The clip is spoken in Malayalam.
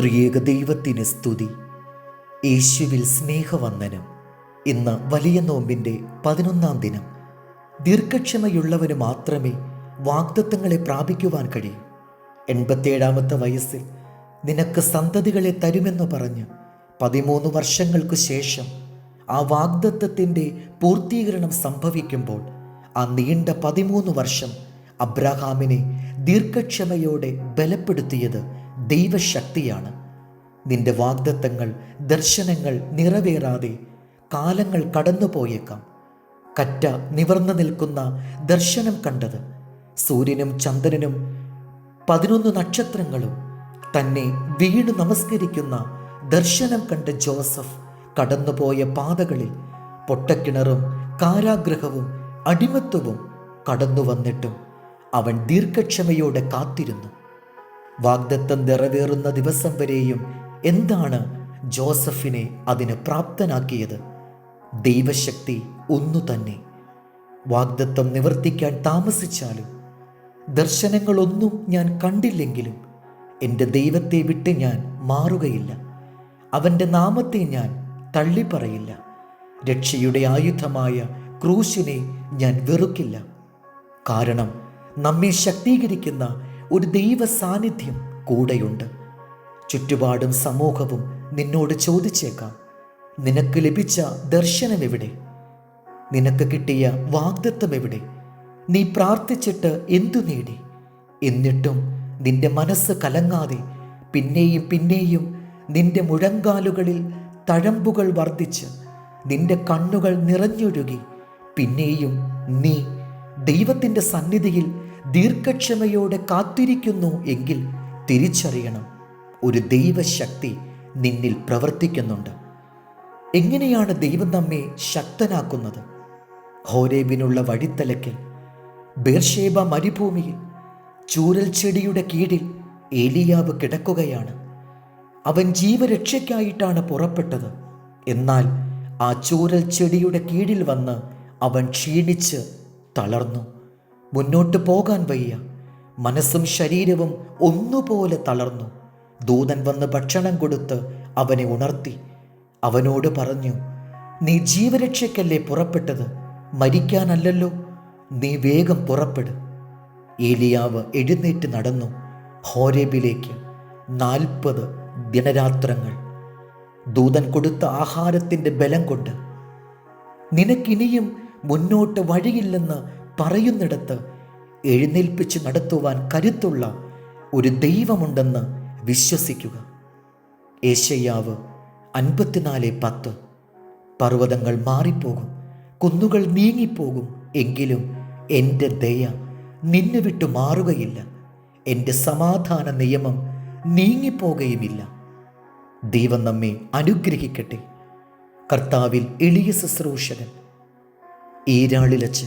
ത്രിയേക ദൈവത്തിന് സ്തുതി. യേശുവിൽ സ്നേഹവന്ദനം. ഇന്ന് വലിയ നോമ്പിന്റെ പതിനൊന്നാം ദിനം. ദീർഘക്ഷമയുള്ളവന് മാത്രമേ വാഗ്ദത്തങ്ങളെ പ്രാപിക്കുവാൻ കഴിയൂ. എൺപത്തിയേഴാമത്തെ വയസ്സിൽ നിനക്ക് സന്തതികളെ തരുമെന്ന് പറഞ്ഞ് പതിമൂന്ന് വർഷങ്ങൾക്ക് ശേഷം ആ വാഗ്ദത്തത്തിന്റെ പൂർത്തീകരണം സംഭവിക്കുമ്പോൾ ആ നീണ്ട പതിമൂന്ന് വർഷം അബ്രഹാമിനെ ദീർഘക്ഷമയോടെ ബലപ്പെടുത്തിയത് ദൈവശക്തിയാണ്. നിന്റെ വാഗ്ദത്തങ്ങൾ ദർശനങ്ങൾ നിറവേറാതെ കാലങ്ങൾ കടന്നുപോയേക്കാം. കറ്റ നിവർന്നു നിൽക്കുന്ന ദർശനം കണ്ടത് സൂര്യനും ചന്ദ്രനും പതിനൊന്ന് നക്ഷത്രങ്ങളും തന്നെ വീണ് നമസ്കരിക്കുന്ന ദർശനം കണ്ട ജോസഫ് കടന്നുപോയ പാതകളിൽ പൊട്ടക്കിണറും കാരാഗ്രഹവും അടിമത്വവും കടന്നു വന്നിട്ടും അവൻ ദീർഘക്ഷമയോടെ കാത്തിരുന്നു. വാഗ്ദത്തം നിറവേറുന്ന ദിവസം വരെയും എന്താണ് ജോസഫിനെ അതിന് പ്രാപ്തനാക്കിയത്? ദൈവശക്തി ഒന്നു തന്നെ. വാഗ്ദത്തം നിവർത്തിക്കാൻ താമസിച്ചാലും ദർശനങ്ങളൊന്നും ഞാൻ കണ്ടില്ലെങ്കിലും എന്റെ ദൈവത്തെ വിട്ട് ഞാൻ മാറുകയില്ല. അവന്റെ നാമത്തെ ഞാൻ തള്ളിപ്പറയില്ല. രക്ഷയുടെ ആയുധമായ ക്രൂശിനെ ഞാൻ വെറുക്കില്ല. കാരണം നമ്മെ ശക്തീകരിക്കുന്ന ഒരു ദൈവ സാന്നിധ്യം കൂടെയുണ്ട്. ചുറ്റുപാടും സമൂഹവും നിന്നോട് ചോദിച്ചേക്കാം നിനക്ക് ലഭിച്ച ദർശനം എവിടെ? നിനക്ക് കിട്ടിയ വാഗ്ദത്വം എവിടെ? നീ പ്രാർത്ഥിച്ചിട്ട് എന്തു നേടി? എന്നിട്ടും നിന്റെ മനസ്സ് കലങ്ങാതെ പിന്നെയും പിന്നെയും നിന്റെ മുഴങ്കാലുകളിൽ തഴമ്പുകൾ വർദ്ധിച്ച് നിന്റെ കണ്ണുകൾ നിറഞ്ഞൊഴുകി പിന്നെയും നീ ദൈവത്തിന്റെ സന്നിധിയിൽ ദീർഘക്ഷമയോടെ കാത്തിരിക്കുന്നു എങ്കിൽ തിരിച്ചറിയണം. ഒരു ദൈവശക്തി നിന്നിൽ പ്രവർത്തിക്കുന്നുണ്ട്. എങ്ങനെയാണ് ദൈവം നമ്മെ ശക്തനാക്കുന്നത്? ഹോരേബിനുള്ള വഴിത്തലയ്ക്കൽ ബേർഷേബ മരുഭൂമിയിൽ ചൂരൽ ചെടിയുടെ കീഴിൽ ഏലിയാവ് കിടക്കുകയാണ്. അവൻ ജീവരക്ഷയ്ക്കായിട്ടാണ് പുറപ്പെട്ടത്. എന്നാൽ ആ ചൂരൽ ചെടിയുടെ കീഴിൽ വന്ന് അവൻ ക്ഷീണിച്ച് തളർന്നു. മുന്നോട്ട് പോകാൻ വയ്യ. മനസ്സും ശരീരവും ഒന്നുപോലെ തളർന്നു. ദൂതൻ വന്ന് ഭക്ഷണം കൊടുത്ത് അവനെ ഉണർത്തി. അവനോട് പറഞ്ഞു നീ ജീവരക്ഷയ്ക്കല്ലേ പുറപ്പെട്ടത്? മരിക്കാനല്ലല്ലോ. നീ വേഗം പുറപ്പെട്. ഏലിയാവ് എഴുന്നേറ്റ് നടന്നു. ഹോരേബിലേക്ക് നാൽപ്പത് ദിനരാത്രങ്ങൾ. ദൂതൻ കൊടുത്ത ആഹാരത്തിന്റെ ബലം കൊണ്ട് നിനക്കിനിയും മുന്നോട്ട് വഴിയില്ലെന്ന് പറയുന്നിടത്ത് എഴുന്നേൽപ്പിച്ച് നടത്തുവാൻ കരുത്തുള്ള ഒരു ദൈവമുണ്ടെന്ന് വിശ്വസിക്കുക. ഏശയ്യാവ് അൻപത്തിനാല് പത്ത്. പർവതങ്ങൾ മാറിപ്പോകും കുന്നുകൾ നീങ്ങിപ്പോകും എങ്കിലും എന്റെ ദയ നിന്നെ വിട്ടു മാറുകയില്ല. എന്റെ സമാധാന നിയമം നീങ്ങിപ്പോകുകയുമില്ല ദൈവം നമ്മെ അനുഗ്രഹിക്കട്ടെ. കർത്താവിൽ എളിയ ശുശ്രൂഷകൻ. ഈരാളിലച്ച്